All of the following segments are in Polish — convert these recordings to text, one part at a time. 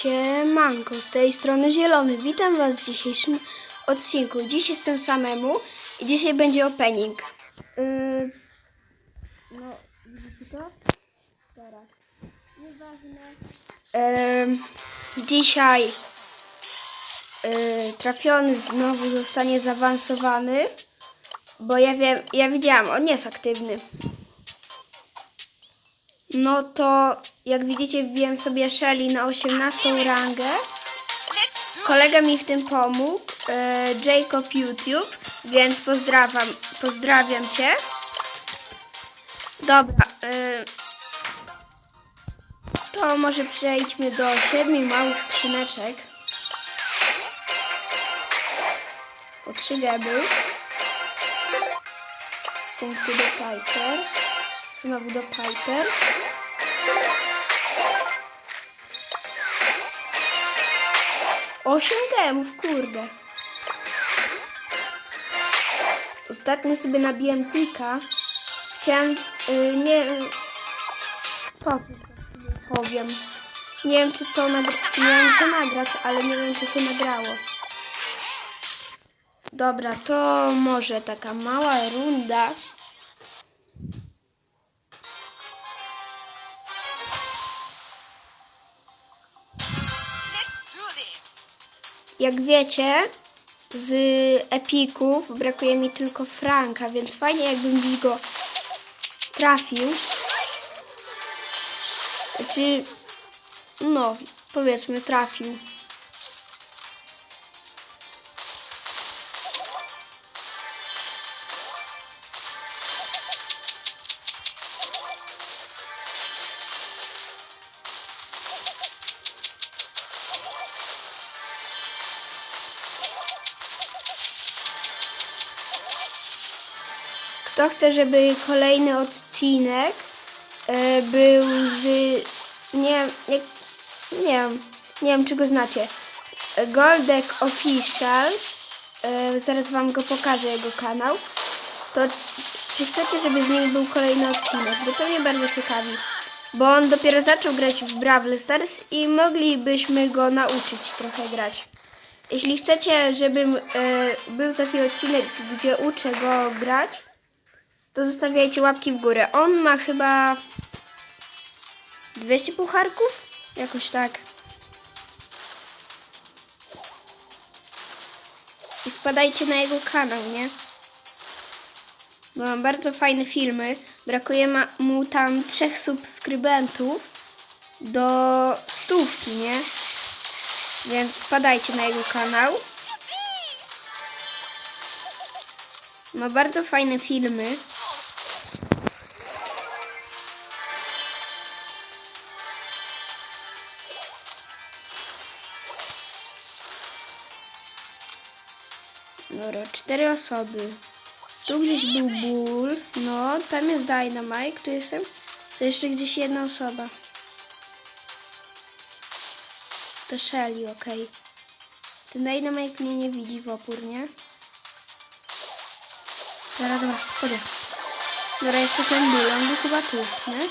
Siemanko, z tej strony Zielony. Witam Was w dzisiejszym odcinku. Dziś jestem samemu i dzisiaj będzie opening. Yy, no, widzicie to? Teraz. Nieważne. Yy, dzisiaj yy, trafiony znowu zostanie zaawansowany, bo ja wiem, ja widziałam, on jest aktywny. No to jak widzicie wbiłem sobie Shelly na 18 rangę. Kolega mi w tym pomógł, e, Jacob YouTube, więc pozdrawiam, pozdrawiam Cię. Dobra, e, to może przejdźmy do siedmiu małych skrzyneczek. O trzy geby. Punkty do Piper. Znowu do Piper. Osiem gemów, kurde. Ostatnio sobie nabiłem tika. Chciałem, y, nie po co to powiem. Nie wiem, czy to nagra- miałem to nagrać, ale nie wiem, czy się nagrało. Dobra, to może taka mała runda. Jak wiecie, z epików brakuje mi tylko Franka, więc fajnie jakbym dziś go trafił. Czy no, powiedzmy trafił. Kto chce, żeby kolejny odcinek e, był z. Nie, nie, nie wiem, nie wiem, czy go znacie. Goldek Officials. E, zaraz Wam go pokażę, jego kanał. To czy chcecie, żeby z nim był kolejny odcinek? Bo to mnie bardzo ciekawi. Bo on dopiero zaczął grać w Brawl Stars i moglibyśmy go nauczyć trochę grać. Jeśli chcecie, żebym e, był taki odcinek, gdzie uczę go grać, to zostawiajcie łapki w górę. On ma chyba 200 pucharków? Jakoś tak. I wpadajcie na jego kanał, nie? Bo mam bardzo fajne filmy. Brakuje mu tam trzech subskrybentów do stówki, nie? Więc wpadajcie na jego kanał. Ma bardzo fajne filmy. Dobra, cztery osoby. Tu gdzieś był ból. No, tam jest Dynamite. Tu jestem. To jeszcze gdzieś jedna osoba. To Shelly, okej. Ten Dynamite mnie nie widzi w opór, nie? Dobra, dobra, podjazd. Dobra, jeszcze ten ból. On był chyba tu, nie?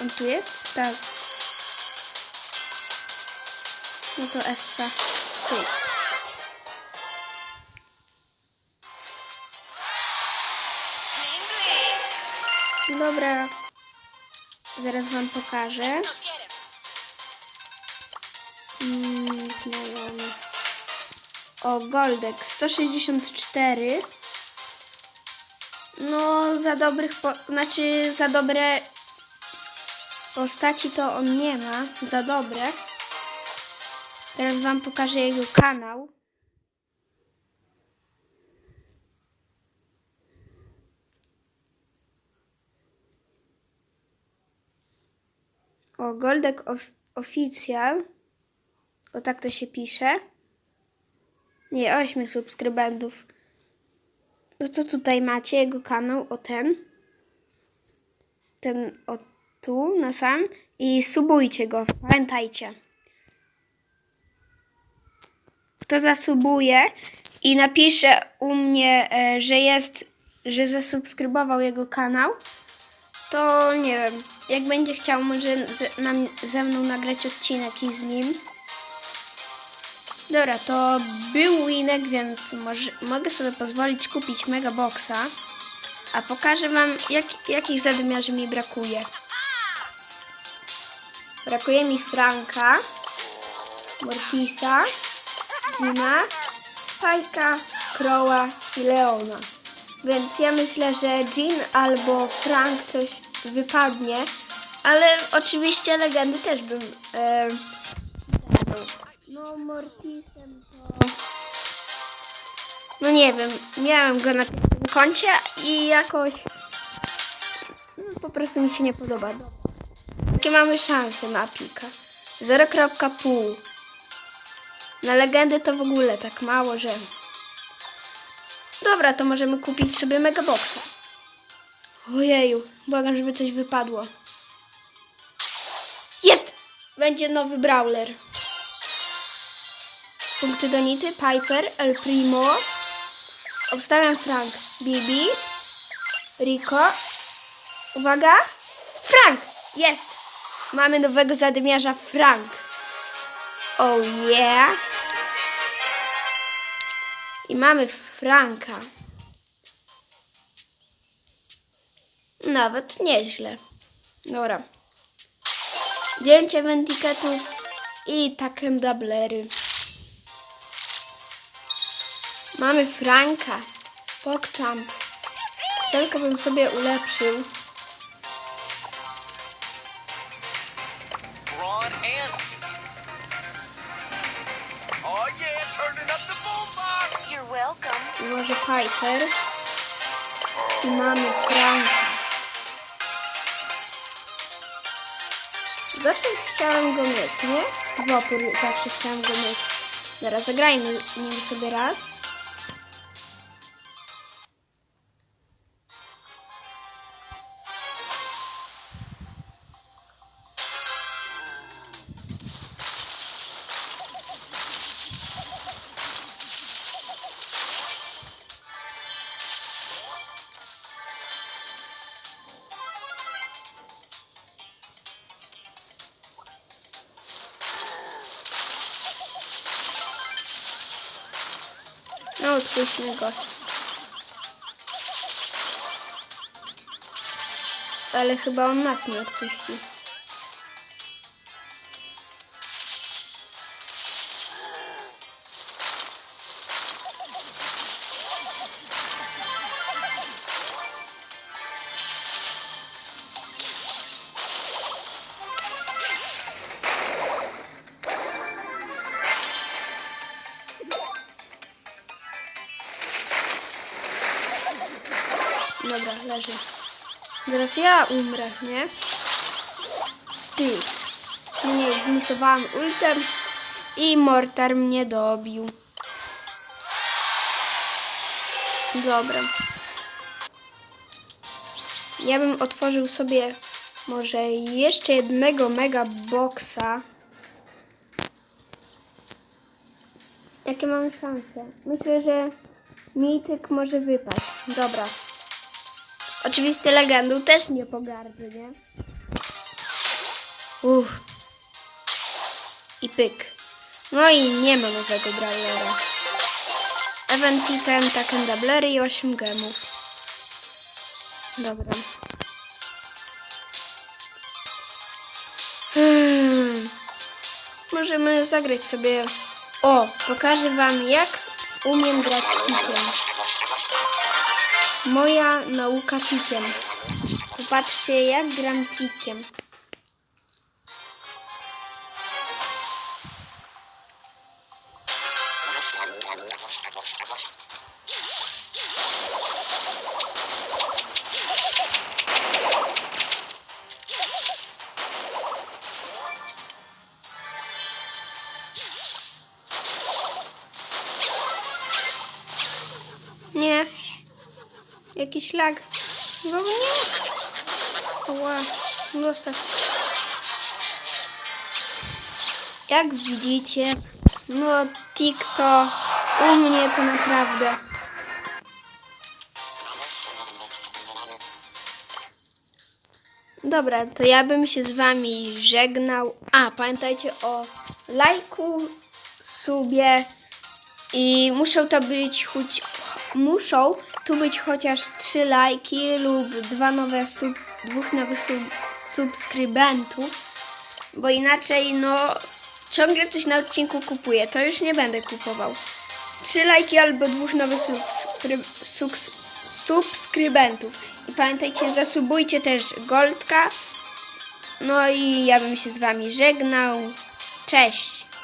On tu jest? Tak. No to Essa. Pyk. Dobra. Zaraz wam pokażę. Mm. O, Goldek 164. No, za dobrych, po... znaczy za dobre postaci to on nie ma. Za dobre. Teraz wam pokażę jego kanał. O, Goldek of Oficjal. O tak to się pisze. Nie, 8 subskrybentów. No to tutaj macie jego kanał, o ten. Ten o tu, na sam. I subujcie go, pamiętajcie. Kto zasubuje i napisze u mnie, e, że jest, że zasubskrybował jego kanał, to nie wiem. Jak będzie chciał, może ze, nam, ze mną nagrać odcinek i z nim. Dobra, to był winek, więc może, mogę sobie pozwolić kupić Megaboxa. A pokażę wam, jak, jakich zadymiarzy mi brakuje. Brakuje mi Franka, Mortisa, Gina, Spajka, Crowa i Leona. Więc ja myślę, że Jean albo Frank coś wypadnie, ale oczywiście legendy też bym. E, no, Mortisem to. No nie wiem, miałem go na pierwszym koncie i jakoś. No, po prostu mi się nie podoba. Jakie mamy szanse na pika? 0,5. Na legendy to w ogóle tak mało, że. Dobra, to możemy kupić sobie Megaboxa. Ojeju, błagam, żeby coś wypadło. Jest! Będzie nowy brawler. Punkty Donity, Piper, El Primo. Obstawiam Frank, Bibi, Rico. Uwaga! Frank! Jest! Mamy nowego zadymiarza Frank. Oh yeah! I mamy Franka. Nawet nieźle. Dobra. Zdjęcie wendikatów i takem dablery. Mamy Franka. Pogchamp. Tylko bym sobie ulepszył. Piper. I mamy Franka. Zawsze chciałem go mieć, nie? W opór zawsze chciałem go mieć. Zaraz zagrajmy nim sobie raz. No, odpuśćmy go. Ale chyba on nas nie odpuści. Leży. Zaraz ja umrę, nie? Ty. Nie, zmisowałam ultem i Mortar mnie dobił. Dobra. Ja bym otworzył sobie może jeszcze jednego mega boxa. Jakie mamy szanse? Myślę, że mityk może wypaść. Dobra. Oczywiście legendą też nie pogardzę, nie? Uff. I pyk. No i nie ma nowego brawlera. Eventiken, Taken Doublery i 8 gemów. Dobra. Hmm. Możemy zagrać sobie... O, pokażę wam jak umiem grać tikiem. Moja nauka tikiem. Popatrzcie, jak gram tikiem. Nie. Jakiś lag. No nie. Ła. Zostaw. Jak widzicie, no TikTok u mnie to naprawdę. Dobra, to ja bym się z wami żegnał. A, pamiętajcie o lajku, subie i muszą to być choć, muszą tu być chociaż trzy lajki lub dwa nowe sub, dwóch nowych sub, subskrybentów, bo inaczej no ciągle coś na odcinku kupuję, to już nie będę kupował. Trzy lajki albo dwóch nowych subskry, suks, subskrybentów. I pamiętajcie, zasubujcie też Goldka. No i ja bym się z wami żegnał. Cześć!